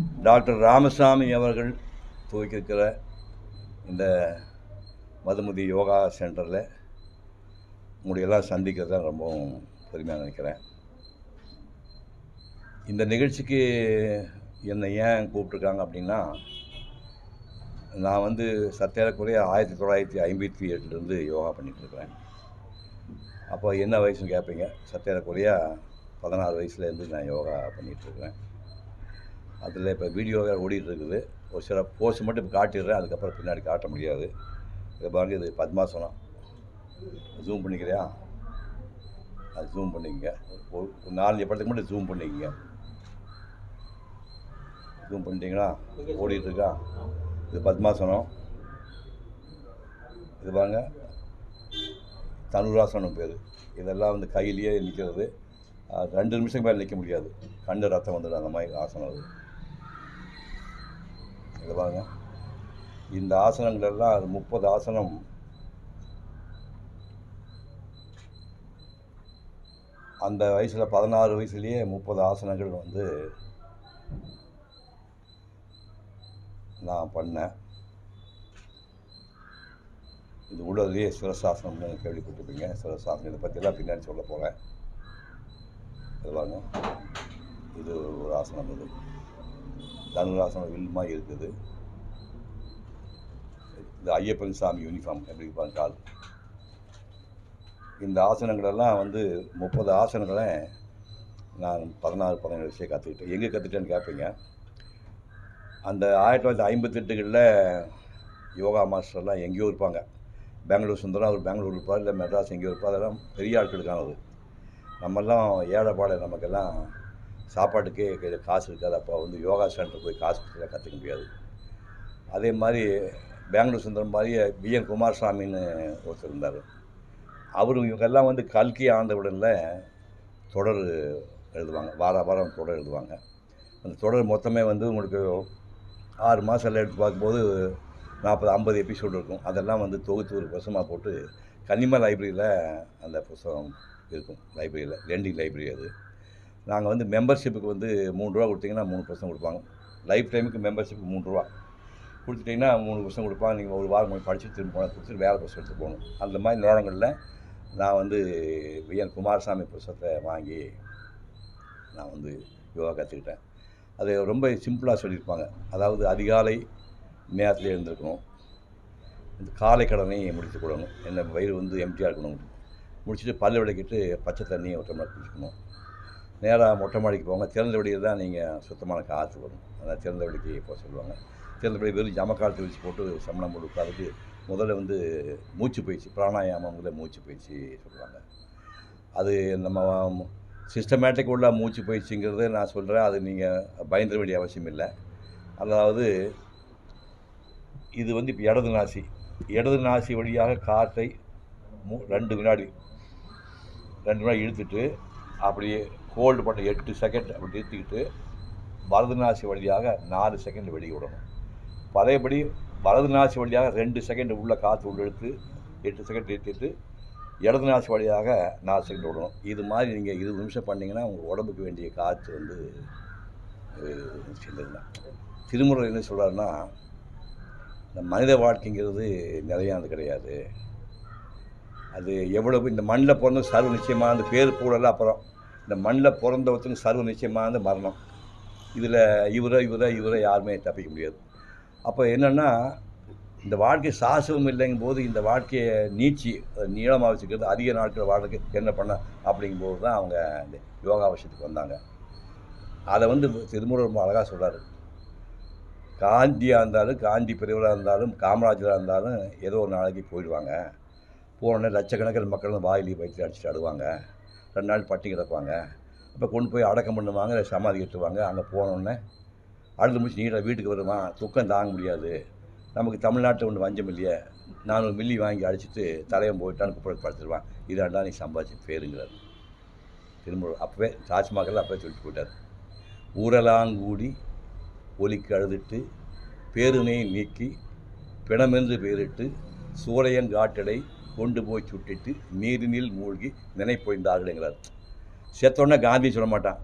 Doctor Ramasamy அவர்கள் துவக்கியிருக்கிற இந்த மதுமதி யோகா சென்டரில் உங்களையெல்லாம் சந்திக்கிறது தான் ரொம்பவும் பெருமையாக நினைக்கிறேன். இந்த நிகழ்ச்சிக்கு என்னை ஏன் கூப்பிட்ருக்காங்க அப்படின்னா நான் வந்து சத்தியாரக்குறைய ஆயிரத்தி தொள்ளாயிரத்தி ஐம்பத்தி எட்டுலேருந்து யோகா பண்ணிகிட்ருக்கிறேன். அப்போ என்ன வயசுன்னு கேட்பீங்க? சத்தியாரக்குறையா பதினாறு வயசுலேருந்து நான் யோகா பண்ணிகிட்ருக்கிறேன். அதில் இப்போ வீடியோ வேறு ஓடிட்டு இருக்குது ஒரு சில போஸ்ட் மட்டும் இப்போ காட்டிடுறேன். அதுக்கப்புறம் பின்னாடி காட்ட முடியாது. இதை பாருங்க இது பத்மாசனம். ஜூம் பண்ணிக்கிறியா? அது ஜூம் பண்ணிக்கங்க. ஒரு ஒரு நாலஞ்சு படத்துக்கு மட்டும் ஜூம் பண்ணிக்கங்க. ஜூம் பண்ணிட்டீங்களா ஓடிட்டுருக்கா? இது பத்மாசனம். இது பாருங்க. தனுராசனம் பேர். இதெல்லாம் வந்து கையிலேயே நிற்கிறது ரெண்டு நிமிஷம் மேலே நிற்க முடியாது. கண்டு ரத்தம் வந்துடும் அந்த மாதிரி ஆசனம் அது. இது பாருங்க. இந்த ஆசனங்கள் எல்லாம் அது முப்பது ஆசனம். அந்த வயசில் பதினாறு வயசுலேயே முப்பது ஆசனங்கள் வந்து நான் பண்ணேன். இது உள்ளதுலேயே சிரசாசனம்னு கேள்விப்பட்டிருப்பீங்க. சிரசாசனம் இதை பற்றியெல்லாம் பின்னாடி சொல்ல போகிறேன் இது இது ஒரு ஆசனம் இது. தனுராசனம் வில் மாதிரி இருக்குது. இந்த ஐயப்பன் சாமி யூனிஃபார்ம் எப்படி பார்த்தால் இந்த ஆசனங்களெல்லாம் வந்து முப்பது ஆசனங்களை நான் பதினாறு பதினேழு விஷயம் கற்றுக்கிட்டேன் எங்கே கற்றுக்கிட்டேன்னு கேட்பீங்க அந்த ஆயிரத்தி தொள்ளாயிரத்தி ஐம்பத்தெட்டுகளில் யோகா மாஸ்டர்லாம் எங்கேயோ இருப்பாங்க. பெங்களூர் சுந்தரம் அவர் பெங்களூர் இருப்பார் இல்லை மெட்ராஸ் எங்கேயோ இருப்பார். அதெல்லாம் பெரிய ஆட்களுக்கானது. நம்மெல்லாம் ஏழைப்பாடு நமக்கெல்லாம் சாப்பாட்டுக்கே காசு இருக்காது. அப்போ வந்து யோகா சென்டர் போய் காசு கொடுத்து கற்றுக்க முடியாது. அதே மாதிரி பெங்களூர் சுந்தரம் மாதிரியே பி என். குமாரசாமின்னு ஒருத்தர் இருந்தார். அவர் இவங்கெல்லாம் வந்து கல்கி ஆண்டவுடனில் தொடர் எழுதுவாங்க. வார வாரம் தொடர் எழுதுவாங்க. அந்த தொடர் மொத்தமே வந்து உங்களுக்கு ஆறு மாதம் எல்லாம் எடுத்து பார்க்கும்போது நாற்பது ஐம்பது எபிசோடு இருக்கும். அதெல்லாம் வந்து தொகுத்து ஒரு புசமாக போட்டு கன்னிமா லைப்ரரியில் அந்த புஸ்தகம் இருக்கும். லைப்ரரியில் லெண்டிங் லைப்ரரி அது. நாங்கள் வந்து மெம்பர்ஷிப்புக்கு வந்து மூணு ரூபா கொடுத்தீங்கன்னா மூணு பர்சன்ட் கொடுப்பாங்க. லைஃப் டைமுக்கு மெம்பர்ஷிப் மூணு ரூபா. கொடுத்துட்டிங்கன்னா மூணு பர்சன்ட் கொடுப்பாங்க. நீங்கள் ஒரு வாரம் போய் படித்து திரும்ப போனால் கொடுத்துட்டு வேறு புத்தகம் எடுத்து போகணும். அந்த மாதிரி நேரங்களில் நான் வந்து விஎன் குமாரசாமி புத்தகத்தை வாங்கி நான் வந்து யோகா கற்றுக்கிட்டேன் அது ரொம்ப சிம்பிளாக சொல்லியிருப்பாங்க. அதாவது அதிகாலை நேரத்தில் எழுந்திருக்கணும். இந்த காலை கடனை முடித்து கொடுக்கணும். என்ன வயிறு வந்து எம்டியாக இருக்கணும். முடிச்சுட்டு பல்லு விளக்கிட்டு பச்சை தண்ணியை ஒரு டம்ளர் நேராக மொட்டை மாடிக்கு போங்க. திறந்த வெளியில் தான் நீங்கள் சுத்தமான காற்று வரும். அதனால் திறந்த வெளிக்கு போக சொல்லுவாங்க. திறந்த வெளி வெறும் ஜமக்காலத்து வச்சு போட்டு சமணம் போட்டு உட்காந்துட்டு முதல்ல வந்து மூச்சு பயிற்சி பிராணாயாமம் முதல்ல மூச்சு பயிற்சி சொல்லுவாங்க. அது நம்ம சிஸ்டமேட்டிக் உள்ள மூச்சு பயிற்சிங்கிறது நான் சொல்கிறேன் அது நீங்கள் பயந்துட வேண்டிய அவசியம் இல்லை. அதாவது இது வந்து இப்போ இடது நாசி. இடது நாசி வழியாக காற்றை மூ ரெண்டு வினாடி ரெண்டு வினாடி இழுத்துட்டு அப்படியே ஹோல்டு பண்ண எட்டு செகண்ட் அப்படி நிறுத்திக்கிட்டு வலது நாசி வழியாக நாலு செகண்ட் வெளியே விடணும். பழையபடி வலது நாசி வழியாக ரெண்டு செகண்ட் உள்ள காற்று உள்ளெடுத்து எட்டு செகண்ட் நிறுத்திட்டு இடது நாசி வழியாக நாலு செகண்ட் விடணும். இது மாதிரி நீங்கள் இருபது நிமிஷம் பண்ணிங்கன்னா உங்கள் உடம்புக்கு வேண்டிய காற்று வந்து செல்லுங்க. திருமுறை என்ன சொல்கிறாருன்னா இந்த மனித வாழ்க்கைங்கிறது நிலையானது கிடையாது. அது எவ்வளவு இந்த மண்ணில் பிறந்த சர்வ நிச்சயமாக அந்த பேர் போடலாம் அப்புறம். இந்த மண்ணில் பிறந்த ஒருத்தருக்கு சர்வ நிச்சயமான மரணம். இதில் இவரை இவரை இவரை யாருமே தப்பிக்க முடியாது. அப்போ என்னென்னா இந்த வாழ்க்கை சாசவம் இல்லைங்கும் போது இந்த வாழ்க்கையை நீச்சி நீளமாக வச்சுக்கிறது அதிக நாட்கள் வாழ்க்கை என்ன பண்ண அப்படிங்கும்போது தான் அவங்க இந்த யோகா விஷயத்துக்கு வந்தாங்க. அதை வந்து திருமுறை ரொம்ப அழகாக சொல்கிறாரு காந்தியாக இருந்தாலும் காந்தி பெரியவராக இருந்தாலும் காமராஜராக இருந்தாலும் ஏதோ ஒரு நாளைக்கு போயிடுவாங்க. போனோடனே லட்சக்கணக்கில் மக்கள் வாயிலி வயிற்று அடிச்சுட்டு அடுவாங்க ரெண்டு நாள் பட்டி கிடப்பாங்க அப்போ கொண்டு போய் அடக்கம் பண்ணுவாங்க சமாதி கட்டுவாங்க. அங்கே போனோடனே அழுது முடிச்சு நீட்டாக வீட்டுக்கு வருமா? துக்கம் தாங்க முடியாது. நமக்கு தமிழ்நாட்டில் ஒன்று வஞ்சம் இல்லையே. நானூறு மில்லி வாங்கி அடிச்சுட்டு தலையம் போயிட்டான்னு குப்பை படுத்துருவான். இதாண்டா நீ சம்பாதிச்சு பேருங்கிறார். திரும்ப அப்போவே தாஜ்மஹால் அப்போவே சொல்லிட்டு போயிட்டார். ஊரலாங்கூடி ஒலிக்கு அழுதுட்டு பேருமையை நீக்கி பிணமென்று பெயரிட்டு சூரையன் காட்டடை கொண்டு போய் சுட்டிட்டு நீரினில் மூழ்கி நினைப்பொழிந்தார்கள்ங்கிறார் செத்தோடனே காந்தி சொல்ல மாட்டான்.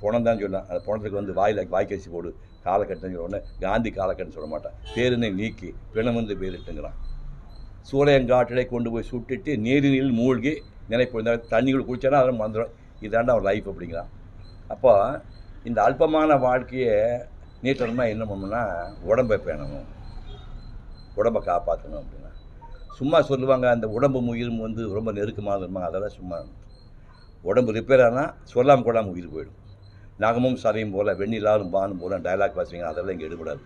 புணம் தான் சொன்னான். அந்த புணத்துக்கு வந்து வாயில் வாய்க்கரிசி போடு காலக்கட்டுன்னு உடனே காந்தி காலக்கட்டம் சொல்ல மாட்டான். பேருனை நீக்கி பிணம் வந்து பேரிட்டுங்கிறான். சூளையங்காட்டிலே கொண்டு போய் சுட்டுட்டு நீரினில் மூழ்கி நினைப்பு இந்த தண்ணிக்குள்ள குளிச்சானா அதெல்லாம் வந்துடும் இதாண்டா அவன் லைஃப் அப்படிங்கிறான். அப்போ இந்த அல்பமான வாழ்க்கையை நீட்டணும்னா என்ன பண்ணணும்னா உடம்பை பேணணும். உடம்பை காப்பாற்றணும் அப்படின்னா சும்மா சொல்லுவாங்க அந்த உடம்பு உயிரும் வந்து ரொம்ப நெருக்கமாக இருப்பாங்க. அதெல்லாம் சும்மா உடம்பு ரிப்பேர் ஆனால் சொல்லாமல் கொள்ளாமல் உயிர் போயிடும். நாகமும் சதையும் போல் வெண்ணிலாலும் பானும் போல டயலாக் பேசுவீங்க அதெல்லாம் இங்கே எடுபடாது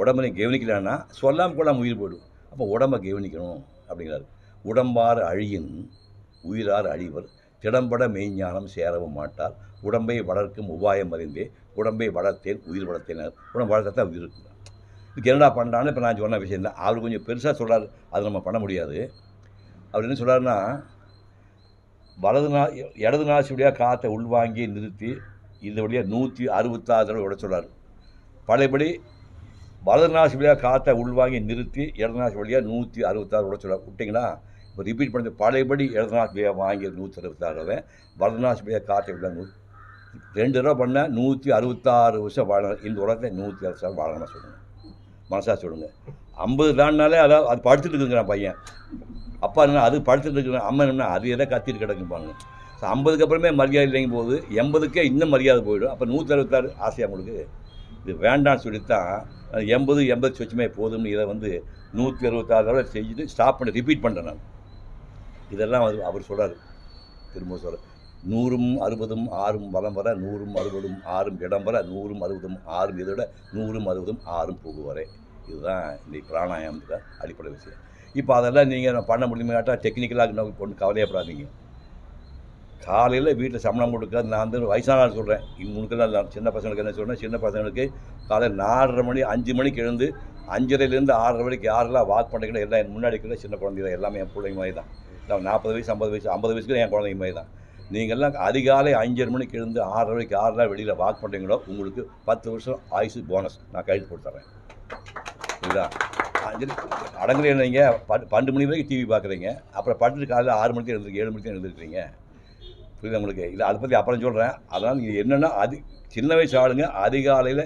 உடம்பு நீங்கள் கவனிக்கலைன்னா சொல்லாமல் கொள்ளாமல் உயிர் போயிடும். அப்போ உடம்பை கவனிக்கணும் அப்படிங்கிறாரு. உடம்பார் அழியின் உயிரார் அழிவர். திடம்பட மெய்ஞானம் சேரவும் மாட்டார். உடம்பை வளர்க்கும் உபாயம் அறிந்தே உடம்பை வளர்த்தேன் உயிர் வளர்த்தேன். உடம்பு வளர்த்தா உயிர் இருக்குங்க. இதுக்கு என்னடா பண்ணுறான்னு இப்போ நான் சொன்ன விஷயம் தான் அவர் கொஞ்சம் பெருசாக சொல்கிறார் அது நம்ம பண்ண முடியாது. அவர் என்ன சொல்கிறாருன்னா வலது நா இடது நாசி வழியாக காற்றை உள்வாங்கி நிறுத்தி இது வழியாக நூற்றி அறுபத்தாறு தடவை விட சொல்கிறார் பழையபடி வலது நாசி வழியாக காற்றை உள்வாங்கி நிறுத்தி இடது நாசி வழியாக நூற்றி அறுபத்தாறு விட சொல்கிறார் விட்டிங்கன்னா இப்போ ரிப்பீட் பண்ணி பழையபடி இடது நாசி வழியாக வாங்கி நூற்றி அறுபத்தாறு தடவை வலது நாசி வழியாக காற்றை விட நூ ரெண்டு தடவை பண்ணால் நூற்றி அறுபத்தாறு வருஷம் வாழணும் இந்த உலகத்தை நூற்றி அறுபத்தாறு வாழணும்னு சொல்லணும் மனசாக சொல்லுங்கள் ஐம்பது தாண்டினாலே அதாவது அது படுத்துட்டு இருக்குங்கிறான் பையன். அப்பா என்ன அது படுத்துட்டு இருக்கிறான் அம்மா என்ன அது எதை கத்திட்டு கிடக்குப்பாங்க ஸோ ஐம்பதுக்கு அப்புறமே மரியாதை இல்லைங்கும் போது எண்பதுக்கே இன்னும் மரியாதை போயிடும். அப்போ நூற்றி அறுபத்தாறு ஆசையாக உங்களுக்கு? இது வேண்டாம்னு சொல்லித்தான் எண்பது எண்பது சொச்சுமே போதும்னு இதை வந்து நூற்றி அறுபத்தாறு தடவை செஞ்சுட்டு ஸ்டாப் பண்ணி ரிப்பீட் பண்ணுறேன் நான். இதெல்லாம் வந்து அவர் சொல்கிறார் திரும்ப சொல்கிறார் நூறும் அறுபதும் ஆறும் வலம் வர நூறும் அறுபதும் ஆறும் இடம் வர நூறும் அறுபதும் ஆறும் இதோட நூறும் அறுபதும் ஆறும் போகுவரே இதுதான் இந்த பிராணாயாமத்துக்கு அடிப்படை விஷயம். இப்போ அதெல்லாம் நீங்கள் பண்ண முடியுமாட்டா டெக்னிக்கலாக கொண்டு கவலையப்படாதீங்க. காலையில் வீட்டில் சம்பளம் கொடுக்காது நான் வந்து வயசான சொல்கிறேன் இவங்களுக்கெல்லாம் நான் சின்ன பசங்களுக்கு என்ன சொல்கிறேன் சின்ன பசங்களுக்கு காலையில் நாலரை மணி அஞ்சு மணிக்கு எழுந்து அஞ்சரைலேருந்து ஆறரை மணிக்கு யாரெல்லாம் வாக் பண்ணுறீங்களோ எல்லாம் என் முன்னாடி இருக்கிற சின்ன குழந்தைங்க தான் எல்லாமே என் பிள்ளைங்க மாதிரி தான் நான் நாற்பது வயசு ஐம்பது வயசு ஐம்பது வயசுக்கு என் குழந்தைங்க மாதிரி தான் நீங்கள்லாம் அதிகாலை அஞ்சரை மணிக்கு எழுந்து ஆறரை மணிக்கு வெளியில் வாக் பண்ணுறீங்களோ உங்களுக்கு பத்து வருஷம் ஆயுசு போனஸ் நான் கைது கொடுத்துறேன் இல்லை அஞ்சு அடங்குற நீங்கள் பன்னெண்டு மணி வரைக்கும் டிவி பார்க்குறீங்க. அப்புறம் படுத்துட்டு காலையில் ஆறு மணிக்கு எழுந்திருக்கு ஏழு மணிக்கு எழுந்திருக்கீங்க புரியுது உங்களுக்கு? இல்லை அதை பற்றி அப்புறம் சொல்கிறேன் அதனால் நீங்கள் என்னென்னா அது சின்ன வயசு ஆளுங்க அதிகாலையில்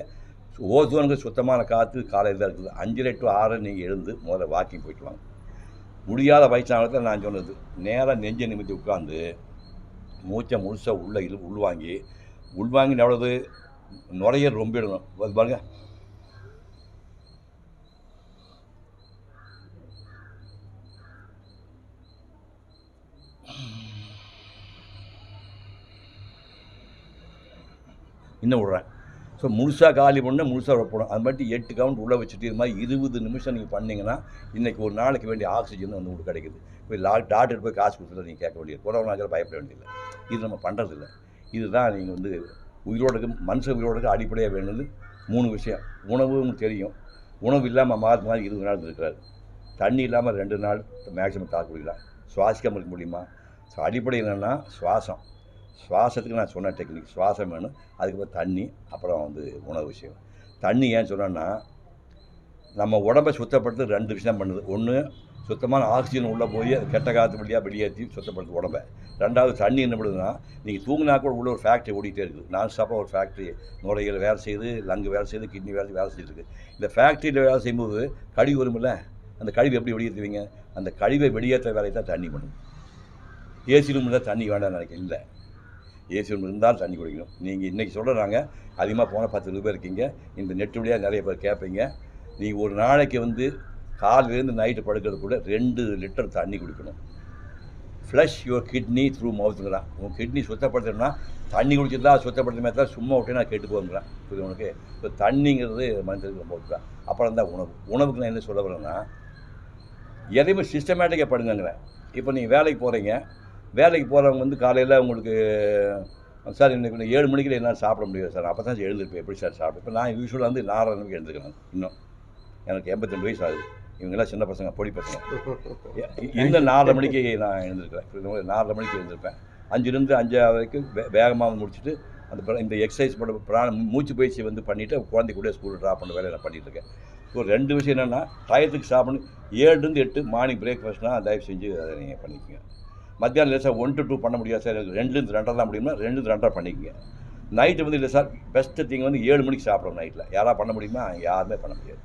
ஓசோனுக்கு சுத்தமான காற்று காலையில் தான் இருக்குது. அஞ்சரை டு ஆறு நீங்கள் எழுந்து முதல்ல வாக்கிங் போயிட்டு வாங்க. முடியாத வயசானத்தில் நான் சொன்னது நேராக நெஞ்சை நிமித்தி உட்காந்து மூச்சை முழுசாக உள்ளே இழு உள்வாங்கி உள்வாங்கி எவ்வளவு நுரையீரல் ரொம்ப அது பாருங்க. இன்னும் விட்றேன். ஸோ முழுசாக காலி பண்ண முழுசாக வைப்பணும் அது மட்டும் எட்டு கவுண்ட் உள்ளே வச்சுட்டு இது மாதிரி இருபது நிமிஷம் நீங்கள் பண்ணிங்கன்னா இன்றைக்கி ஒரு நாளைக்கு வேண்டிய ஆக்சிஜன் வந்து உங்களுக்கு கிடைக்குது. போய் லா டாக்டர் போய் காசு கொடுத்துட்டு நீங்கள் கேட்க வேண்டியது. கொரோனாக்கிற பயப்பட வேண்டியதில்லை. இது நம்ம பண்ணுறதில்ல இதுதான் நீங்கள் வந்து உயிரோடுக்கு மனுஷ உயிரோடுக்கு அடிப்படையாக வேணுது. மூணு விஷயம். உணவு உங்களுக்கு தெரியும். உணவு இல்லாமல் மாதம் மாதிரி இருபது நாள் இருக்கிறாரு. தண்ணி இல்லாமல் ரெண்டு நாள் மேக்ஸிமம் தாக்கு குடிக்கலாம் சுவாசிக்காமல் இருக்க முடியுமா? ஸோ அடிப்படை என்னென்னா சுவாசம். சுவாசத்துக்கு நான் சொன்ன டெக்னிக் சுவாசம் வேணும். அதுக்கப்புறம் தண்ணி அப்புறம் வந்து உணவு விஷயம். தண்ணி ஏன் சொன்னேன்னா நம்ம உடம்பை சுத்தப்படுத்து ரெண்டு விஷயம் பண்ணுது. ஒன்று சுத்தமான ஆக்சிஜன் உள்ளே போய் கெட்ட காற்று வழியாக வெளியேற்றி சுத்தப்படுத்து உடம்பை. ரெண்டாவது தண்ணி என்ன பண்ணுதுன்னா நீங்கள் தூங்கினா கூட உள்ள ஒரு ஃபேக்ட்ரி ஓடிக்கிட்டே இருக்குது. நான் ஸ்டாப்பாக ஒரு ஃபேக்ட்ரி நுரையீரல் வேலை செய்யுது லங்கு வேலை செய்யுது கிட்னி வேலை வேலை செய்யுது இந்த ஃபேக்ட்ரியில் வேலை செய்யும்போது கழிவு வரும்ல? அந்த கழிவு எப்படி வெளியேற்றுவீங்க? அந்த கழிவை வெளியேற்ற வேலையை தான் தண்ணி பண்ணும் ஏசி ரூமில் தண்ணி வேண்டாம்னு நினைக்கிறேன் இல்லை ஏசி ரூம் இருந்தால் தண்ணி குடிக்கணும். நீங்கள் இன்றைக்கி சொல்கிறாங்க அதிகமாக போனால் பத்து ரூபாய் இருக்கீங்க. இந்த நெட்டு வழியாக நிறைய பேர் கேட்பீங்க நீங்கள் ஒரு நாளைக்கு வந்து காலையிலேருந்து நைட்டு படுக்கிறதுக்குள்ளே ரெண்டு லிட்டர் தண்ணி குடிக்கணும். ஃப்ளஷ் யுவர் கிட்னி த்ரூ மவுத்துங்கிறான் உன் கிட்னி சுத்தப்படுத்தணும்னா தண்ணி குடிச்சிருந்தா சுத்தப்படுத்த தான் சும்மா விட்டு நான் கேட்டு போங்கிறான் புரியுது உனக்கு? இப்போ தண்ணிங்கிறது மனுஷனுக்கு ரொம்ப அப்புறம் தான் உணவு. உணவுக்கு நான் என்ன சொல்ல வரேன்னா எதையுமே சிஸ்டமேட்டிக்காக படுங்கிறேன் இப்போ நீங்கள் வேலைக்கு போகிறீங்க வேலைக்கு போகிறவங்க வந்து காலையில் உங்களுக்கு சார் இன்னைக்கு ஏழு மணிக்கு என்னால் சாப்பிட முடியாது சார். அப்போ தான் சார் எழுந்திருப்பேன். எப்படி சார் சாப்பிட்டு இப்போ நான் யூஸ்வலாக வந்து நாலரை மணிக்கு எழுந்துக்கிறேன் இன்னும். எனக்கு எண்பத்தெண்டு வயசு ஆகுது. இவங்கெல்லாம் சின்ன பசங்க பொடி பசங்க. இ- இந்த நாலரை மணிக்கு நான் எழுந்திருக்கிறேன்? நாலரை மணிக்கு எழுந்திருப்பேன். அஞ்சுலேருந்து அஞ்சு வரைக்கும் வே வேகமாக முடிச்சுட்டு அந்த இந்த எக்ஸசைஸ் பண்ண பிராண மூச்சு பயிற்சி வந்து பண்ணிவிட்டு குழந்தை கூட ஸ்கூலில் ட்ராப் பண்ண வேலையை நான் பண்ணிட்டு இருக்கேன். ஸோ ரெண்டு விஷயம் என்னென்னா டயத்துக்கு சாப்பிடணும். ஏழுலேருந்து எட்டு மார்னிங் பிரேக்ஃபாஸ்ட்னா தயவு செஞ்சு அதை நீங்கள் பண்ணிக்கோங்க. மத்தியானம் லேசாக ஒன் டு டூ பண்ண முடியாது சார். எனக்கு ரெண்டுலேருந்து ரெண்டரை தான் முடியுமா? ரெண்டுலேருந்து ரெண்டரை பண்ணிக்கங்க. நைட்டு வந்து இல்லை சார் பெஸ்ட்டு திங் வந்து ஏழு மணிக்கு சாப்பிட்றோம் நைட்டில் யாராவது பண்ண முடியுமா? யாருமே பண்ண முடியாது.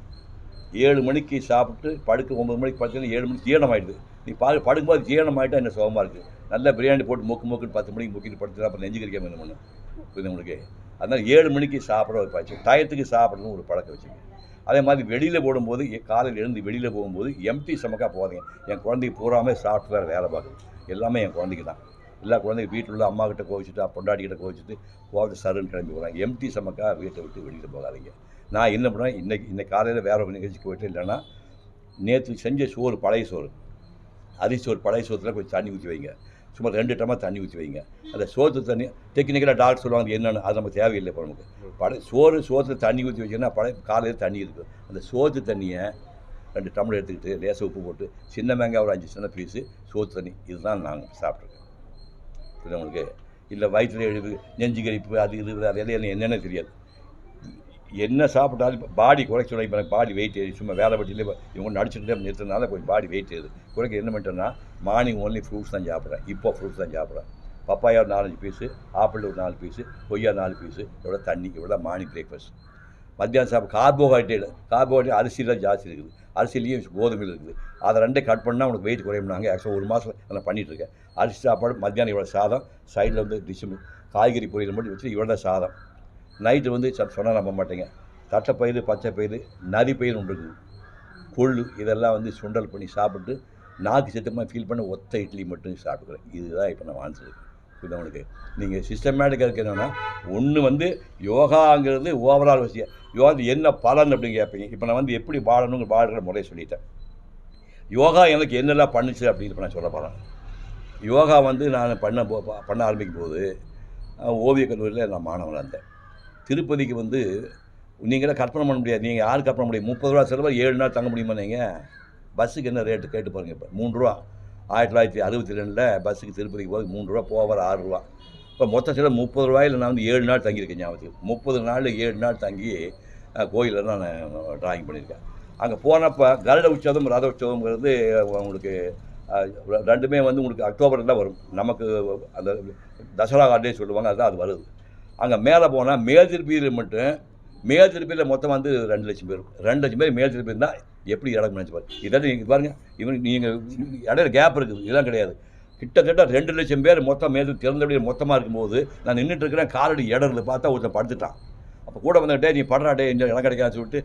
ஏழு மணிக்கு சாப்பிட்டு படுக்க ஒம்பது மணிக்கு படுத்தீங்கன்னா ஏழு மணிக்கு ஜீரணம் ஆகிடுது நீ பா படுக்கும்போது ஜீரணம் ஆகிட்டா என்ன சுகமாக இருக்குது நல்ல பிரியாணி போட்டு முக்கு மூக்குன்னு பத்து மணிக்கு முக்கிட்டு படுத்துட்டு அப்புறம் நெஞ்சு கறிக்காம என்ன பண்ணும் புரியுது உங்களுக்கு? அதனால் ஏழு மணிக்கு சாப்பிட ஒரு பழக்கம். டயத்துக்கு சாப்பிடணும் ஒரு பழக்கம் வச்சுங்க அதே மாதிரி வெளியில் போடும்போது காலையில் எழுந்து வெளியில் போகும்போது எம்டி சமக்காக போகாதீங்க. என் குழந்தைக்கு பூராமே சாப்பிட்டு வேறு வேலை பார்க்குது. எல்லாமே என் குழந்தைக்கு தான். எல்லா குழந்தைங்க வீட்டில் உள்ள அம்மா கிட்ட கோவிச்சுட்டு பொண்டாட்டி கிட்ட கோவிச்சுட்டு கோவிட்டு சருன்னு கிளம்பி போகிறாங்க எம்டி சமக்கா வீட்டை விட்டு வெளியில் போகாதீங்க. நான் என்ன பண்ணுவேன் இன்னைக்கு இன்னைக்கு காலையில் வேற ஒரு நிகழ்ச்சிக்கு போயிட்டு இல்லைன்னா நேற்று செஞ்ச சோறு பழைய சோறு. அரிசி சோறு பழைய சோத்தில் கொஞ்சம் தண்ணி ஊற்றி வைங்க. சும்மா ரெண்டு டம்மா தண்ணி ஊற்றி வைங்க. அந்த சோத்து தண்ணி டெக்னிக்கலாக டாக்டர் சொல்லுவாங்க என்னென்னு? அது நமக்கு தேவையில்லை இப்போ நமக்கு. பழைய சோறு சோத்தில் தண்ணி ஊற்றி வச்சிங்கன்னா பழைய காலையில் தண்ணி இருக்குது அந்த சோத்து தண்ணியை ரெண்டு டம்ளர் எடுத்துக்கிட்டு லேசாக உப்பு போட்டு சின்ன வெங்காயம் ஒரு அஞ்சு சின்ன பீஸு சோத்து தண்ணி இதுதான் நாங்கள் சாப்பிட்ருக்கோம் புரியுதா உங்களுக்கு? இல்லை வயிற்றுல எழுது நெஞ்சு கழிப்பு அது இது அது எல்லாம் என்னென்ன தெரியாது. என்ன சாப்பிட்டாலும் பாடி குறைக்க சொல்லி இப்போ பாடி வெயிட் ஏறி சும்மா வேலை பட்டியிலே இவங்க நடிச்சுட்டு நிறுத்தினால கொஞ்சம் பாடி வெயிட் ஏறுது. குறைக்க என்ன பண்ணிட்டேன்னா மார்னிங் ஒன்லி ஃப்ரூட்ஸ் தான் சாப்பிட்றேன். இப்போ ஃப்ரூட்ஸ் தான் சாப்பிட்றேன். பப்பாயா ஒரு நாலஞ்சு பீஸு ஆப்பிள் ஒரு நாலு பீஸு கொய்யா நாலு பீஸு இவ்வளோ தண்ணி இவ்வளோ மார்னிங் பிரேக்ஃபாஸ்ட் மத்தியானம் சாப்பிட கார்போஹைட்ரேட் கார்போஹைட்ரேட் அரிசியில் ஜாஸ்தி இருக்குது. அரிசிலையும் கோதுமையில் இருக்குது. அதை ரெண்டே கட் பண்ணால் உனக்கு வெயிட் குறையும்னாங்க. ஆக்சுவலாக ஒரு மாதம் நான் பண்ணிகிட்ருக்கேன் அரிசி சாப்பாடு மத்தியானம் இவ்வளோ சாதம். சைடில் வந்து டிஷ் காய்கறி பொரியல் மட்டும் வச்சு இவ்வளோ சாதம். நைட்டு வந்து சொன்னால் நம்ப மாட்டேங்க. தட்டைப்பயிறு பச்சை பயிறு நரி பயிர் ஒன்று இருக்குது. கொள்ளு இதெல்லாம் வந்து சுண்டல் பண்ணி சாப்பிட்டு நாக்கு சத்தமாக ஃபீல் பண்ண ஒத்த இட்லி மட்டும் சாப்பிட்டுக்கிறேன். இதுதான் இப்போ நான் வாழ்ந்துருக்கேன் புரியுது உங்களுக்கு நீங்கள் சிஸ்டமேட்டிக்காக இருக்கு என்னென்னா ஒன்று வந்து யோகாங்கிறது ஓவரால் விஷயம். யோகா என்ன பலன் அப்படின்னு கேட்பீங்க இப்போ நான் வந்து எப்படி வாழணுங்கிற வாழ்கிற முறையை சொல்லிட்டேன். யோகா எனக்கு என்னெல்லாம் பண்ணுச்சு அப்படின்னு இப்போ நான் சொல்ல போகிறேன் யோகா வந்து நான் பண்ண போ பண்ண ஆரம்பிக்கும் போது ஓவியக் கல்லூரியில் நான் மாணவனாக இருந்தேன். திருப்பதிக்கு வந்து நீங்களே கற்பனை பண்ண முடியாது. நீங்கள் யார் கற்பனை பண்ண முடியும் முப்பது ரூபா செலவு ஏழு நாள் தங்க முடியுமா நீங்கள் பஸ்ஸுக்கு என்ன ரேட்டு கேட்டு பாருங்கள் இப்போ. மூணு ரூபா. ஆயிரத்தி தொள்ளாயிரத்தி அறுபத்தி ரெண்டில் பஸ்ஸுக்கு திருப்பதிக்கு போய் மூணு ரூபா போகிற ஆறு ரூபா இப்போ மொத்த சில முப்பது ரூபாயில் நான் வந்து ஏழு நாள் தங்கியிருக்கேன் ஞாபகத்துக்கு. முப்பது நாள் ஏழு நாள் தங்கி கோயிலில் நான் ட்ராயிங் பண்ணியிருக்கேன். அங்கே போனப்போ கருட உற்சவம் ரத உற்சவங்கிறது உங்களுக்கு ரெண்டுமே வந்து உங்களுக்கு அக்டோபரில் தான் வரும். நமக்கு அந்த தசரா காட்டே சொல்லுவாங்க அதுதான் அது வருது. அங்கே மேலே போனால் மேல் திருப்பியில் மட்டும் மேல் திருப்பியில் மொத்தம் வந்து ரெண்டு லட்சம் பேர் ரெண்டு லட்சம் பேர் மேல் திருப்பி இருந்தால் எப்படி இடம் நினச்சி பாருங்க இதெல்லாம் நீங்கள் பாருங்கள் இவன் நீங்கள் இடையில கேப் இருக்குது. இதெல்லாம் கிடையாது. கிட்டத்தட்ட ரெண்டு லட்சம் பேர் மொத்தம் மேல் திறந்தபடி மொத்தமாக இருக்கும்போது நான் நின்றுட்டு இருக்கிறேன் காலடி இடர்ல பார்த்தா ஒருத்தன் படுத்துட்டான். அப்போ கூட வந்துட்டே நீ படுறாட்டே இந்த இடம் கிடைக்காதுன்னு சொல்லிட்டு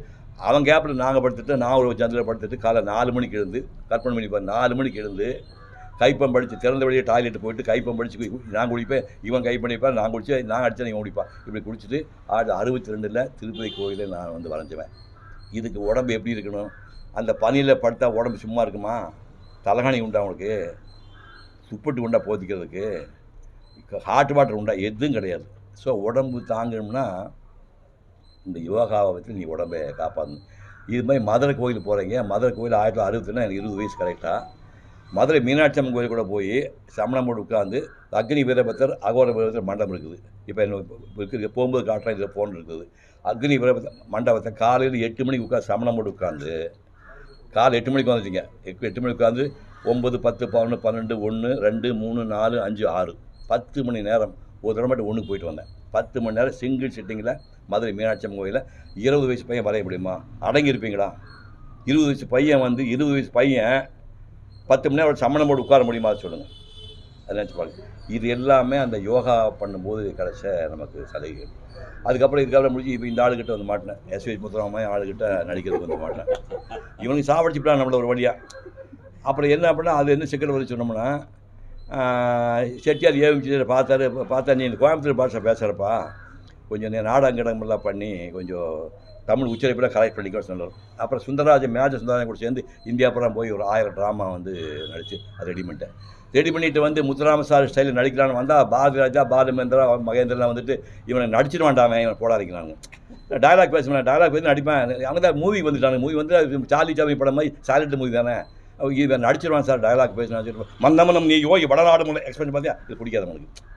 அவன் கேப்பில் நாங்கள் படுத்துட்டு நான் ஒரு சந்தில் படுத்துட்டு காலை நாலு மணிக்கு எழுந்து கற்பனை பண்ணி நாலு மணிக்கு எழுந்து கைப்பம் படித்து திறந்த வழியே டாய்லெட் போயிட்டு கைப்பம் படித்து நான் குடிப்பேன் இவன் கை பண்ணிப்பான் நான் குடிச்சு நான் அடித்தேன் இவன் குடிப்பான். இப்படி குடிச்சிட்டு ஆயிரத்தி அறுபத்தி ரெண்டில் திருப்பதி கோயிலில் நான் வந்து வரைஞ்சுவேன் இதுக்கு உடம்பு எப்படி இருக்கணும்? அந்த பனியில் படுத்தா உடம்பு சும்மா இருக்குமா? தலகாணி உண்டா அவனுக்கு துப்பட்டு உண்டா போதிக்கிறதுக்கு ஹாட் வாட்டர் உண்டா? எதுவும் கிடையாது. ஸோ உடம்பு தாங்கணும்னா இந்த யோகாவை வச்சு நீ உடம்பை காப்பாற்றணும் இது மாதிரி மதுரை கோயில் போகிறீங்க மதுரை கோயில் ஆயிரத்தி தொள்ளாயிரத்தி அறுபத்தினா எனக்கு இருபது வயசு கரெக்டாக மதுரை மீனாட்சி அம்மன் கோயில் கூட போய் சமணம் போட்டு உட்காந்து அக்னி வீரபத்தர் அகோர வீரபத்தர் மண்டபம் இருக்குது. இப்போ என்ன இருக்குது? போகும்போது காட்டுறேன் இதில் ஃபோன் இருக்குது. அக்னி வீரபத்தர் மண்டபத்தை காலையில் எட்டு மணிக்கு உட்காந்து சமணம் போட்டு உட்காந்து காலை எட்டு மணிக்கு வந்துட்டீங்க. எட்டு எட்டு மணிக்கு உட்காந்து ஒம்பது பத்து பதினொன்று பன்னெண்டு ஒன்று ரெண்டு மூணு நாலு அஞ்சு ஆறு. பத்து மணி நேரம் ஒரு தடவை மட்டும் ஒன்று போயிட்டு வந்தேன். பத்து மணி நேரம் சிங்கிள் சிட்டிங்கில் மதுரை மீனாட்சி அம்மன் கோயிலில் இருபது வயசு பையன் வரைய முடியுமா? அடங்கியிருப்பீங்களா? இருபது வயசு பையன் வந்து இருபது வயசு பையன் பத்து மணி நேரம் சமணம் போட்டு உட்கார முடியுமா சொல்லுங்கள் அதை நினச்சி பாருங்க. இது எல்லாமே அந்த யோகா பண்ணும்போது கிடைச்ச நமக்கு சலுகைகள். அதுக்கப்புறம் இதுக்கப்புறம் முடிஞ்சு இப்போ இந்த ஆளுகிட்ட வந்து மாட்டினேன். எஸ்வி முத்துராமன் ஆளுகிட்ட நடிக்கிறதுக்கு வந்து மாட்டினேன். இவனுக்கு சாவடிச்சுட்டான் நம்மளை ஒரு வழியாக அப்புறம் என்ன அப்படின்னா அது என்ன சிக்கல் வந்து சொன்னோம்னா செட்டியார் ஏவிச்சு பார்த்தாரு பார்த்தா நீ இந்த கோயம்புத்தூர் பாஷை பேசுகிறப்பா கொஞ்சம் நீ நாடகங்கடமெல்லாம் பண்ணி கொஞ்சம் தமிழ் உச்சரிப்பில் கரெக்ட் பண்ணிக்க சொன்னார் அப்புறம் சுந்தரராஜ மேஜ சுந்தரராஜன் கூட சேர்ந்து இந்தியா புறம் போய் ஒரு ஆயிரம் ட்ராமா வந்து நடித்து அதை ரெடி பண்ணிட்டேன். ரெடி பண்ணிட்டு வந்து முத்துராம சார் ஸ்டைலில் நடிக்கலான்னு வந்தால் பாரதி ராஜா பாலுமேந்திரா மகேந்திரலாம் வந்துட்டு இவனை நடிச்சிட வேண்டாமே இவன் போடாதீங்களாங்க டயலாக் பேசுவேன் டயலாக் பேசி நடிப்பேன். அங்கே தான் மூவி வந்துட்டாங்க. மூவி வந்து சார்லி சாமி படம் மாதிரி சாலிட் மூவி தானே. இவன் நடிச்சிருவான் சார் டயலாக் பேசினா மந்தமனம் நீ யோகி வடநாடு எக்ஸ்பிளைன் பார்த்தியா இது பிடிக்காது உனக்கு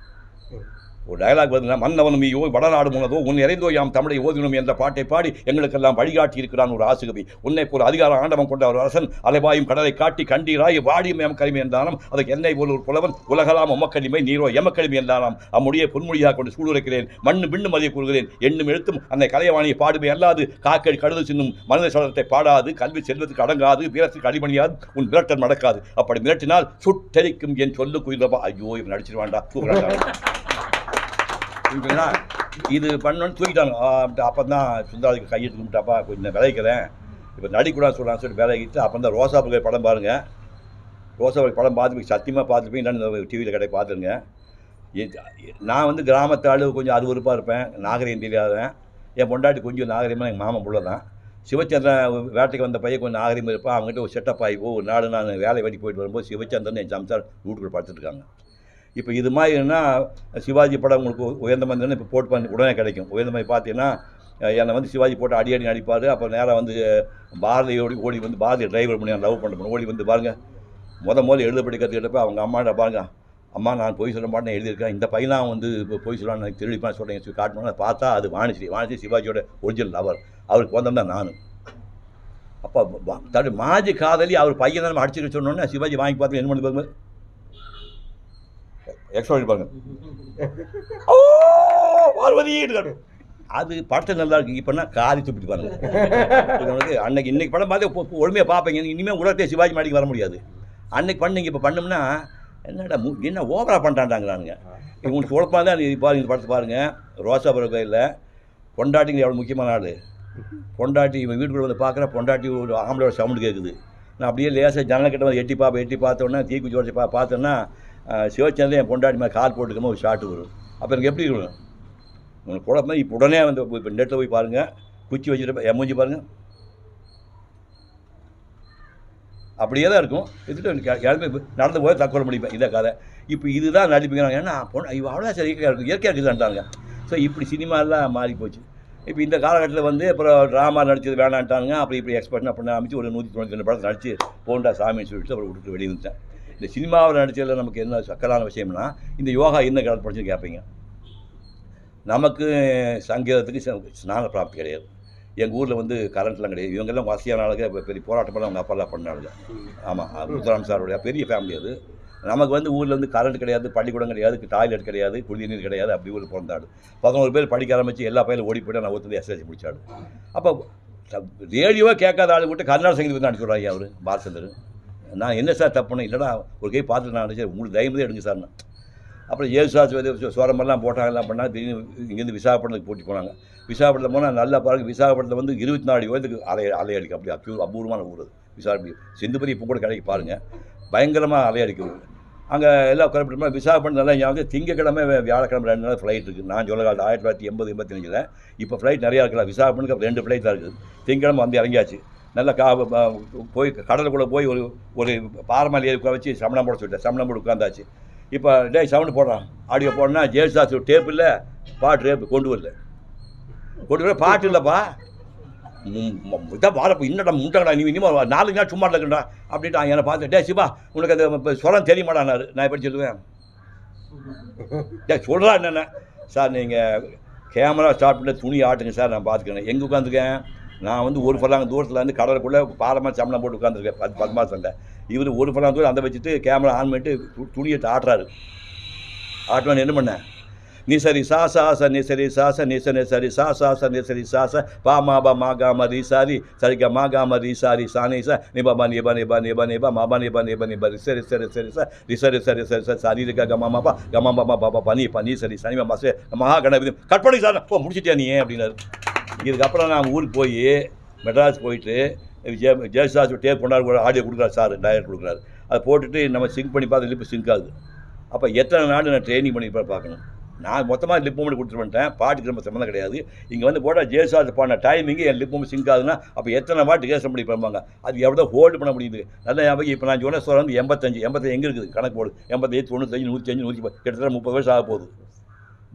ஒரு டயலாக் வருதுன்னா மன்னவனும் வடநாடு முனதோ உன் இறைந்தோ யாம் தமிழை ஓதினும் என்ற பாட்டை பாடி எங்களுக்கெல்லாம் வழிகாட்டி இருக்கிறான் ஒரு ஆசுகவி உன்னை போல் அதிகார ஆண்டவம் கொண்ட ஒரு அரசன் அலைவாயும் கடலை காட்டி கண்டீராய் வாடியும் எமக்கலிமை என்றாலும் அதுக்கு என்னை போல் ஒரு புலவன் உலகலாம் உமக்கடிமை நீரோ எமக்கடிமை என்றாலும் அம்முடைய பொன்மொழியாக கொண்டு சூடுரைக்கிறேன் மண்ணு விண்ணு மதிய கூறுகிறேன். எண்ணும் எழுத்தும் அன்னை கலையவாணியை பாடுமை அல்லாது காக்கை கழுது சின்னும் மனித சோழத்தை பாடாது கல்வி செல்வத்துக்கு அடங்காது வீரத்துக்கு அடிமணியாது உன் மிரட்டல் நடக்காது அப்படி மிரட்டினால் சுட்டெரிக்கும் என் சொல்லு குயிலப்பா ஐயோ இவன் நடிச்சிருவான்டா. தூக்குறாண்டா புரியுதுங்களா? இது பண்ணோன்னு தூக்கிட்டாங்க. அப்போ தான் சுந்தராஜுக்கு கையெழுத்து கும்பிட்டாப்பா கொஞ்சம் விளைக்கிறேன் இப்போ நடிக்கூடாது சொல்கிறான் சொல்லிட்டு விளையிட்டு அப்போ தான் ரோசா புகை படம் பாருங்கள் ரோசா புகை படம் பார்த்து சத்தியமாக பார்த்துருப்பீங்க இல்லைன்னு டிவியில் கடை பார்த்துருங்க. நான் வந்து கிராமத்து ஆளு கொஞ்சம் அருவருப்பாக இருப்பேன். நாகரிகம் தெரியாதேன் என் பொண்டாட்டி கொஞ்சம் நாகரிகமாக எங்கள் மாமன் புள்ள தான். சிவச்சந்திரன் வேட்டைக்கு வந்த பையன் கொஞ்சம் நாகரிகம் இருப்பான் அவங்ககிட்ட ஒரு செட்டப் ஆகி ஒரு நாடு நான் வேலை வெட்டி போயிட்டு வரும்போது சிவச்சந்திரன் என் சம்சார் வீட்டுக்குள்ள படுத்துட்டுருக்காங்க இப்போ இது மாதிரினா சிவாஜி படம் உங்களுக்கு உயர்ந்த மாதிரி இப்போ போட்டு பண்ணி உடனே கிடைக்கும். உயர்ந்த மாதிரி பார்த்தீங்கன்னா என்னை வந்து சிவாஜி போட்டு அடி அடி அடிப்பார். அப்போ நேராக வந்து பாரதி ஓடி ஓடி வந்து பாரதி டிரைவர் பண்ணி லவ் பண்ணுறேன் ஓடி வந்து பாருங்கள் முத முதல்ல எழுதப்படி படிக்கிறதுக்கிட்டப்ப அவங்க அம்மாட்ட பாருங்க அம்மா நான் பொய் சொல்ல மாட்டேன் எழுதியிருக்கேன். இந்த பையனாக வந்து இப்போ பொய் சொல்லலாம்னு எனக்கு திருடிப்பான்னு சொல்கிறேன் சொல்லி காட்டணும்னு பார்த்தா அது வாணிஸ்ரீ வாணிஸ்ரீ சிவாஜியோட ஒரிஜினல் லவர் அவருக்கு வந்தோம் தான் நான். அப்போ தடு மாஜி காதலி அவர் பையன் தான் அடிச்சுக்க சொன்னோன்னே சிவாஜி வாங்கி பார்த்து என்ன பண்ணி பாருங்க எக்ஸ்ட்ரா பாருங்க. ஓ அது படத்தில் நல்லா இருக்கு. இப்போனா காரி துப்பிட்டு பாருங்க. அன்னைக்கு இன்னைக்கு படம் பார்த்து ஒழுமையாக பார்ப்பீங்க. இனிமேல் உலகத்தை சிவாஜி மாடிக்கு வர முடியாது. அன்னைக்கு பண்ணீங்க இப்போ பண்ணோம்னா என்னடா மு- என்ன ஓவரா பண்ணிட்டாண்டாங்கிறானுங்க உங்களுக்கு குழப்பமாக தான் இது பாருங்க இந்த படத்தை பாருங்கள் ரோசாபுரம் கோயிலில் பொண்டாட்டிங்க எவ்வளோ முக்கியமான ஆள். பொண்டாட்டி இவன் வீட்டுக்குள்ள வந்து பார்க்குற பொண்டாட்டி ஒரு ஆம்பளோட சவுண்டு கேட்குது நான் அப்படியே லேசாக ஜன்னல் கிட்ட வந்து எட்டி பார்ப்பேன் எட்டி பார்த்தோன்னே தீக்குச்சி உடச்சி பா பார்த்தோன்னா சிவச்சந்திரன் என் பொண்டாட்டி மாதிரி கால் போட்டுக்கமோ ஒரு ஷாட்டு வரும். அப்போ எனக்கு எப்படி இருக்கணும் உங்களுக்கு குழப்பம் இப்போ உடனே வந்து இப்போ நெட்டில் போய் பாருங்கள் குச்சி வச்சுட்டு என் மூஞ்சி பாருங்கள் அப்படியே தான் இருக்கும். எடுத்துகிட்டு கிளம்பி நடந்து போய் தற்கொலை முடிப்பேன் இதை கதை. இப்போ இதுதான் நடிப்புங்கிறாங்க. ஏன்னா பொண்ணு இவ அவ்வளோ சரி இயற்கையாக இருக்கும். இயற்கையாக இருக்குதுன்ட்டாங்க ஸோ இப்படி சினிமாலாம் மாறி போச்சு. இப்போ இந்த காலகட்டத்தில் வந்து அப்புறம் ட்ராமா நடிச்சது வேணான்ட்டாங்க. அப்படி இப்படி எக்ஸ்பர்ட் அப்படின்னு அமைச்சு ஒரு நூற்றி தொண்ணூற்றி ரெண்டு படத்தை நடிச்சு போண்டா சாமின்னு சொல்லிட்டு அப்புறம் விட்டுட்டு வெளியே வந்துட்டேன். இந்த சினிமாவில் நடிச்சதில் நமக்கு என்ன சக்கரான விஷயம்னா இந்த யோகா என்ன காலத்து படிச்சு கேட்பீங்க நமக்கு சங்கீதத்துக்கு ஸ்நான பிராப்தி கிடையாது. எங்கள் ஊரில் வந்து கரண்ட்லாம் கிடையாது. இவங்கெல்லாம் வசதியான இப்ப பெரிய போராட்டம் பண்ண அவங்க அப்பாலாம் பண்ணாளுங்க. ஆமாம் முத்துராம் சாருடைய பெரிய ஃபேமிலி அது. நமக்கு வந்து ஊரில் வந்து கரண்ட் கிடையாது பள்ளிக்கூடம் கிடையாது டாய்லெட் கிடையாது குடிநீர் கிடையாது அப்படி ஊரில் பிறந்தாடு பதினோரு பேர் படிக்க ஆரம்பிச்சு எல்லா பையிலும் ஓடி போய்ட்டு நான் ஒருத்தர் எஸ்எல்சி முடிச்சாடு அப்போ ரேடியோவே கேட்காத ஆளு விட்டு கர்நாடக அனுப்பிச்சு விட்றாங்க அவர் பாலச்சந்தர். நான் என்ன சார் தப்புன்னு இல்லைடா ஒரு கை பார்த்துட்டு நான் நினச்சேன் உங்களுக்கு தைரியம் தான் எடுங்க சார்னா அப்புறம் ஏசுதாஸ் சோரமெல்லாம் போட்டாங்க எல்லாம் பண்ணாங்க. திடீர்னு இங்கேருந்து விசாகப்பட்டினத்துக்கு போட்டி போனாங்க. விசாகப்பட்டினம் போனால் நல்லா பாருங்க விசாகப்பட்டினம் வந்து இருபத்தி நாலு வயதுக்கு அலை அலையடிக்கும் அப்படி அப்யூ அபூர்வமான ஊர் அது. விசாகப்பட்டி செந்துபதி இப்போ கூட கிடைக்கு பாருங்கள் பயங்கரமாக அலையடிக்கும் அங்கே எல்லாம் குறிப்பிட்ட விசாகப்பட்டினம் நல்லா ஞாபகம் திங்கக்கிழமை வியாழக்கிழமை ரெண்டு நாள் ஃப்ளைட் இருக்குது நான் சொல்ல காலத்து ஆயிரத்தி தொள்ளாயிரத்தி எண்பது எண்பத்தஞ்சில் இப்போ ஃப்ளைட் நிறையா இருக்கலாம் விசாகப்பட்டினத்துக்கு அப்புறம் ரெண்டு ஃப்ளைட் தான் இருக்குது. திங்கக்கிழமை வந்து இறங்கியாச்சு. நல்லா கா போய் கடலுக்குள்ளே போய் ஒரு ஒரு பாரமாலி ஏறி உட்கார வச்சு சமணம் போட சொல்லிட்டேன். சமணம் போட்டு உட்காந்தாச்சு இப்போ டேய் சவுண்டு போடுறான் ஆடியோ போடனா ஜெயசாஸ் டேப் இல்லை பாட்டு டேப் கொண்டு வரல. கொண்டு வர பாட்டு இல்லைப்பா. இதான் வாரப்போ இன்னடா முட்டங்கடா நீ இனிமேல் நாலு நாள் சும்மா இருக்கண்டா அப்படின்ட்டு என்னை பார்த்து டே சிவா உனக்கு அந்த இப்போ தெரிய தெரியுமாடானாரு நான் எப்படி சொல்லுவேன்? டே சொல்கிறா என்னென்ன? சார் நீங்கள் கேமரா ஸ்டார்ட் பண்ணி துணி ஆட்டுங்க சார் நான் பார்த்துக்கிறேன் எங்கே உட்காந்துருக்கேன் நான் வந்து ஒரு ஃபலாங்க தூரத்தில் இருந்து கடலுக்குள்ளே பாரமாக சம்பளம் போட்டு உட்காந்துருக்கேன் பத் பத்மாசனில். இவர் ஒரு ஃபலாங்க தூரம் அந்த வச்சுட்டு கேமரா ஆன் பண்ணிட்டு து- துணியை ஆட்டுறாரு. ஆட்டுவான் என்ன பண்ணேன் நிசரி சா சா ச நிசரி சா ச நிச நிசரி சா சா ச நிசரி சா ச பா மா பா மா கா ம சாரி சரி க மா கா ம சாரி சா நி ச நி பா நீ நி பா நி பா நி பா நி பா மா பா நி பா நி பா நி பா ரி சரி சரி சரி ச ரி சரி சரி சரி சரி சாரி ரி க க மா மா பா க மா பா மா பா பா பா நி பா சரி சனி மா சே மகா கணபதி கட் பண்ணி சார் ஓ முடிச்சிட்டியா நீ அப்படின்னாரு. இதுக்கப்புறம் நான் ஊருக்கு போய் மெட்ராஸ் போயிட்டு ஜெய ஜெயசாஸ் டேப் கொண்டாடு கூட ஆடியோ கொடுக்குறாரு சார் டயர் கொடுக்குறாரு. அதை போட்டுட்டு நம்ம சிங்க் பண்ணி பார்த்து லிப்பு சிங்க் ஆகுது. அப்போ எத்தனை நாள் நான் ட்ரைனிங் பண்ணி பார்க்கணும்? நான் மொத்தமாக லிப் மூமெண்ட் கொடுத்துட்டு வந்துட்டேன். பாட்டுக்கு நம்ம சம்மந்தம் கிடையாது. இங்கே வந்து போட்டால் ஜெயசாஸ் பாடின டைமிங்கு என் லிப் மூமெண்ட் சிங்க் ஆகுதுன்னா அப்போ எத்தனை பாட்டு கேஸ் பண்ணி பண்ணுவாங்க அது எவ்வளோ ஹோல்டு பண்ண முடியுது? நல்ல ஞாபகம் இப்போ நான் சொன்ன சொல்ல வந்து எண்பத்தஞ்சு எண்பத்தஞ்சு எங்கே இருக்குது? கணக்கு போடுது எண்பத்தஞ்சு தொண்ணூத்தஞ்சு நூற்றி அஞ்சு நூற்றி கிட்டத்தட்ட முப்பது வருஷம் ஆக போகுது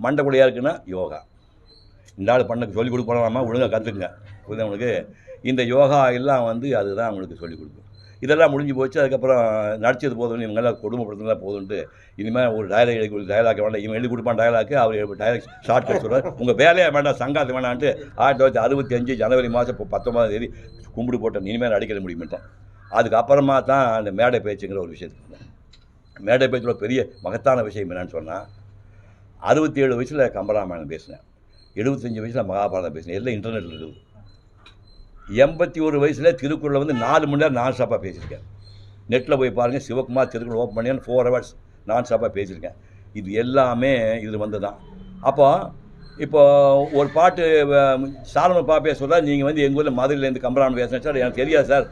மண்டைக்குள்ளையாக இருக்குன்னா யோகா. இந்த ஆள் பண்ண சொல்லிக் கொடுக்க ஒழுங்காக கற்றுக்குங்க புரியுதா உங்களுக்கு? இந்த யோகா எல்லாம் வந்து அதுதான் உங்களுக்கு சொல்லிக் கொடுக்கும். இதெல்லாம் முடிஞ்சு போச்சு. அதுக்கப்புறம் நடிச்சது போதும் இவங்கெல்லாம் குடும்பப்படுத்தினா போதுன்ட்டு இனிமேல் ஒரு டயலாக் எழுதி டயலாக் வேண்டாம். இவன் எழுதி கொடுப்பான் டயலாக்கு அவர் டயலாக் ஷார்ட் கட் சொல்கிறார் உங்கள் வேலையை வேண்டாம் சங்காத்து வேணான்ட்டு ஆயிரத்தி தொள்ளாயிரத்தி அறுபத்தி அஞ்சு ஜனவரி மாதம் இப்போ பத்தொம்பதாம் தேதி கும்பிடு போட்டேன் இனிமேல் நடிக்க முடியுமிட்டேன் அதுக்கப்புறமா தான் அந்த மேடை பேச்சுங்கிற ஒரு விஷயத்துக்கு மேடை பேச்சில் ஒரு பெரிய மகத்தான விஷயம் என்னன்னு சொன்னால் அறுபத்தி ஏழு வயசில் கம்பராமாயணம் பேசினேன். எழுபத்தஞ்சி வயசில் மகாபாரதம் பேசினேன். எல்லாம் இன்டர்நெட்டில் இருக்குது எண்பத்தி ஒரு வயசில் திருக்குறளை வந்து நாலு மணி நேரம் நான் ஸ்டாப்பாக பேசியிருக்கேன். நெட்டில் போய் பாருங்கள் சிவகுமார் திருக்குறள் ஓப்பன் பண்ணி ஃபோர் ஹவர்ஸ் நான் ஸ்டாப்பாக பேசியிருக்கேன். இது எல்லாமே இது வந்து தான் அப்போ இப்போ ஒரு பாட்டு சாலமன் பாப்பே சொல்ல நீங்கள் வந்து எங்கள் ஊரில் மதுரையிலேருந்து கம்பராமன் பேசுகிறேன் சார் எனக்கு தெரியாது சார்.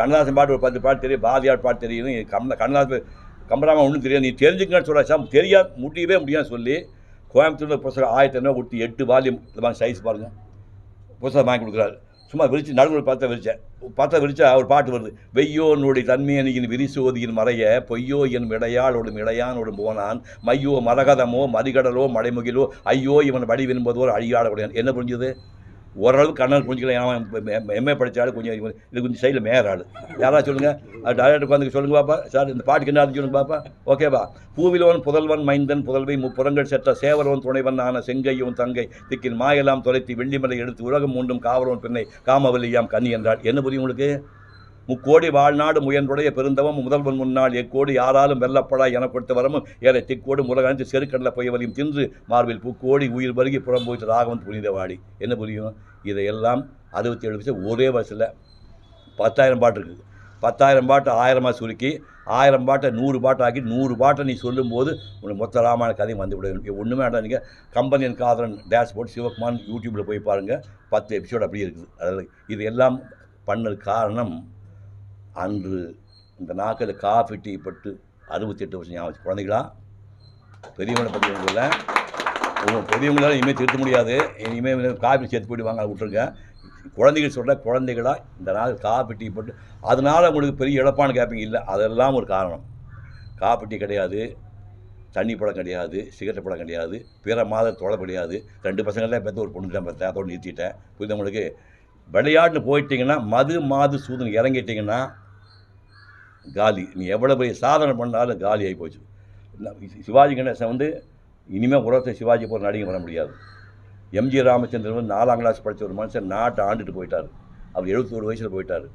கண்ணதாசன் பாட்டு ஒரு பத்து பாட்டு தெரியும் பாதியார் பாட்டு தெரியும். கண்ண கண்ணதாசன் கம்பராமன் ஒன்றும் தெரியாது. நீ தெரிஞ்சுக்கன்னு சொல்ல சார். தெரியாது முடியவே முடியாது சொல்லி கோயம்புத்தூர் புஸ்தகம் ஆயிரத்தி ஐநூறு கொடுத்து எட்டு வால்யூம் இந்த மாதிரி சைஸ் பாருங்கள் புஸ்தகம் வாங்கி கொடுக்குறாரு. சும்மா விரிச்சு நடுவில் பார்த்தா விரிச்சேன். பார்த்தா விரிச்சா ஒரு பாட்டு வருது. வெய்யோ நுடைய தன்மையனியின் விரிசோதியின் மறைய பொய்யோ என் இடையாளோடும் இடையானோடும் போனான். மையோ மரகதமோ மறிகடலோ மடைமுகிலோ ஐயோ இவன் வடிவென்பதோ விரும்புவதோ என்ன புரிஞ்சுது? ஓரளவுக்கு கண்ணால் புரிஞ்சுக்கலாம் ஏன்னா எம்ஏ படித்தாலும் கொஞ்சம் இது கொஞ்சம் சைடில் மேயர் ஆள். யாராவது சொல்லுங்கள் அது டைரக்டர் உட்காந்து சொல்லுங்க பாப்பா. சார் இந்த பாட்டுக்கு என்ன சொல்லுங்க பாப்பா. ஓகேவா பூவிலோன் புதல்வன் மைந்தன் புதல்வை முப்புறங்கள் செற்ற சேவரவன் துணைவன் ஆன செங்கையும் தங்கை திக்கின் மாயெல்லாம் தொலைத்து வெள்ளிமலை எடுத்து உலகம் மூண்டும் காவலோன் பெண்ணை காமவல்லியாம் கன்னி என்றாள். என்ன புரியும் உங்களுக்கு? முக்கோடி வாழ்நாடு முயன்றுடைய பெருந்தவம் முதல்வன் முன்னாள் எக்கோடி யாராலும் வெல்லப்படா என கொடுத்த வரமும் ஏற திக்கோடு முலகணித்து செருக்கடல பொய்வலையும் தின்று மார்பில் புக்கோடி உயிர் பருகி புறம் போயிட்டு ராகவன் புனிதவாடி. என்ன புரியும்? இதையெல்லாம் அறுபத்தி ஏழு வருஷம் ஒரே வருஷத்தில் பத்தாயிரம் பாட்டு இருக்குது. பத்தாயிரம் பாட்டை ஆயிரமாக சுருக்கி ஆயிரம் பாட்டை நூறு பாட்டாக்கி நூறு பாட்டை நீ சொல்லும்போது உனக்கு மொத்த ராமாயண கதையும் வந்து விட ஒன்றுமே வேண்டாம். நீங்கள் கம்பெனியன் காதலன் டேஷ்போர்ட் சிவகுமார் யூடியூப்பில் போய் பாருங்கள் பத்து எபிசோடு அப்படியே இருக்குது. அதில் இது எல்லாம் பண்ணது காரணம் அன்று இந்த நாக்கில் காஃபி டீ பட்டு அறுபத்தெட்டு வருஷம் ஞாபகம் குழந்தைகளா பெரியவனை பற்றி இல்லை உங்கள் பெரியவங்களால இனிமேல் திருத்த முடியாது. இனிமேல் காஃபி சேர்த்து போயிடுவாங்க வாங்க விட்டுருங்க. குழந்தைகள் சொல்கிற குழந்தைகளாக இந்த நாள் காஃபி டீ போட்டு. அதனால் உங்களுக்கு பெரிய இழப்பான கேப்பிங் இல்லை அதெல்லாம் ஒரு காரணம். காஃபி டீ கிடையாது. தண்ணி படம் கிடையாது. சிகரெட் படம் கிடையாது. பிற மாத தொலை கிடையாது. ரெண்டு பசங்கள்லாம் பெற்ற ஒரு பொண்ணு தான் பெற்றேன் அதோடு நிறுத்திட்டேன். புரிந்தவங்களுக்கு உங்களுக்கு? விளையாட்டுன்னு போயிட்டீங்கன்னா மது மாது சூதன் இறங்கிட்டிங்கன்னா காலி. நீ எவ்வளோ பெரிய சாதனை பண்ணாலும் காலி ஆகி போச்சு. சிவாஜி கணேசன் வந்து இனிமேல் உலகத்தை சிவாஜி போகிற நடிகை வர முடியாது. எம்ஜி ராமச்சந்திரன் வந்து நாலாம் கிளாஸ் படித்த ஒரு மனுஷன் நாட்டை ஆண்டுட்டு போயிட்டார். அவர் எழுபத்தோரு வயசில் போயிட்டார்.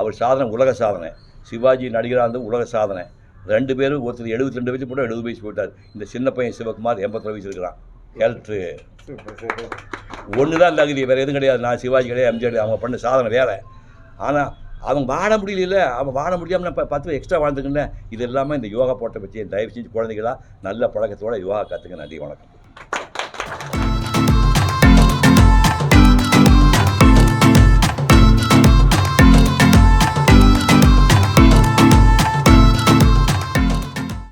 அவர் சாதனை உலக சாதனை. சிவாஜி நடிகராக இருந்து உலக சாதனை. ரெண்டு பேரும் ஒருத்தர் எழுபத்தி ரெண்டு வயசு போட்டு எழுபது வயசு போயிட்டார். இந்த சின்ன பையன் சிவகுமார் எண்பத்தொரு வயசு இருக்கிறான். கேரக்டரு ஒன்று தான் தகுதி வேறு எதுவும் கிடையாது. நான் சிவாஜி கிடையாது எம்ஜிஆர் கிடையாது. அவங்க பண்ண சாதனை வேறு. ஆனால் அவங்க வாழ முடியல அவன் வாழ முடியாமல் நான் ப- பத்து எக்ஸ்ட்ரா வாழ்ந்துக்கிட்டேன் இது எல்லாமே இந்த யோகா போட்ட பற்றி தயவு செஞ்சு குழந்தைகளா நல்ல பழக்கத்தோட யோகா கற்றுக்க நன்றி வணக்கம்.